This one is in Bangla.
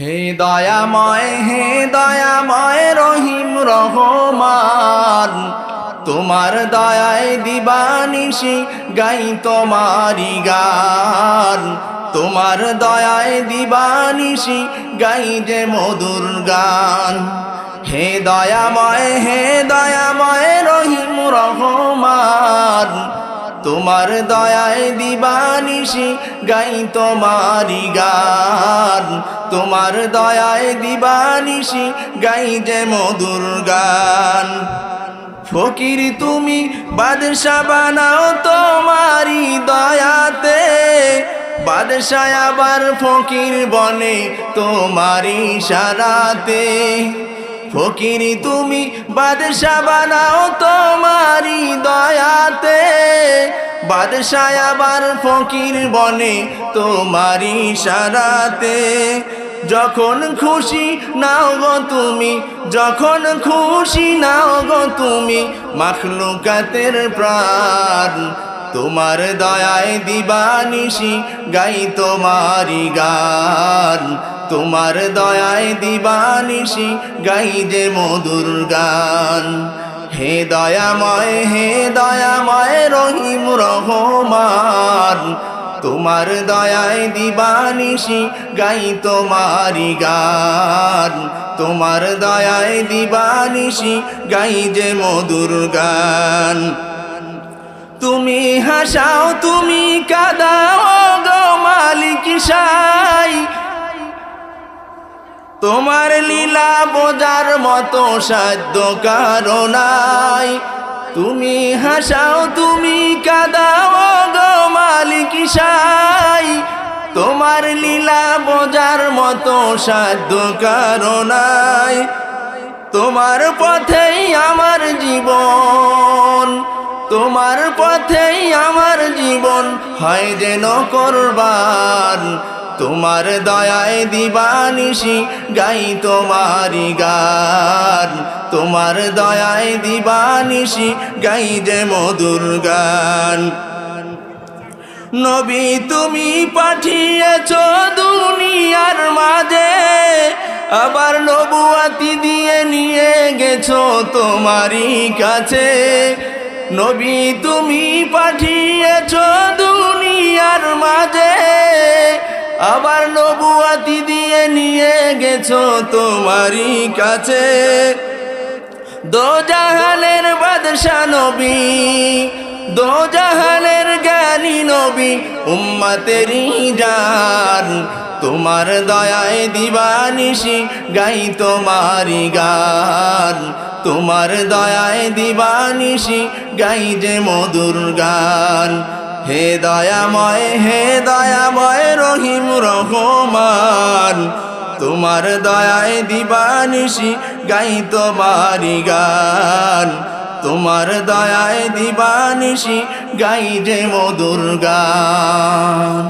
হে দয়াময় হে দয়াময় রহিম রহমান। তোমার দয়ায় দিবানিশি গাই তোমারি গান। তোমার দয়ায় দিবানিশি গাই যে মধুর গান। হে দয়াময় হে দয়াময় তোমার দয়ায় দিবানিশি গাই তোমারি গান। তোমার দয়ায় দিবানিশি গাই যে মধুর গান। ফকির তুমি বাদশা বানাও তোমারি দয়াতে। বাদশাহ আবার ফকির বনে তোমারি সারাতে। ফকির তুমি বাদশা বানাও তোমারি বাদশাহ আবার ফকির বনে তোমারি সারাতে যখন খুশি নাও গো তুমি, যখন খুশি নাও গো তুমি, মাখলুকাতের প্রাণ। তোমার দয়ায় দিবানিশি গাই তোমারি গান। তোমার দয়ায় দিবানিশি গাই যে মধুর গান। হে দয়াময় হে দয়াময় রহিম রহমান। তোমার দয়ায় দিবানিশি গাই তোমারি গান। তোমার দয়ায় দিবানিশি গাই যে মধুর গান। তুমি হাসাও, তুমি কাদাও গো মালিক সাই তোমার লীলা বোঝার মতো সাধ্য কারণাই তুমি হাসাও, তুমি কাদাও গো মালিক তোমার লীলা বোঝার মতো সাধ্য কারণাই তোমার পথেই আমার জীবন, তোমার পথেই আমার জীবন, হয় যেন করবার। তোমার দয়ায় দিবানিশি গাই তোমারি গান। তোমার দয়ায় দিবানিশি গাই যে মধুর গান। নবী তুমি পাঠিয়েছ দুনিয়ার মাঝে, আবার নবুয়াতি দিয়ে নিয়ে গেছো তোমারই কাছে। নবী তুমি পাঠিয়েছ দুনিয়ার মাঝে আবার নবুয়াতি দিয়ে নিয়ে গেছো তোমারই কাছে। দো জাহানের বাদশা নবী দো জাহানের জ্ঞানী নবী উম্মাতেরি জান। তোমার দয়ায় দিবানিশি গাই তোমারি গান। তোমার দয়ায় দিবানিশি গাই যে মধুর গান। হে দয়াময় হে দয়াময় রহিম রহমান, তোমার দয়ায় দিবানিশি গাই তোমারি গান। তোমার দয়ায় দিবানিশি গাই যে মধুর গান।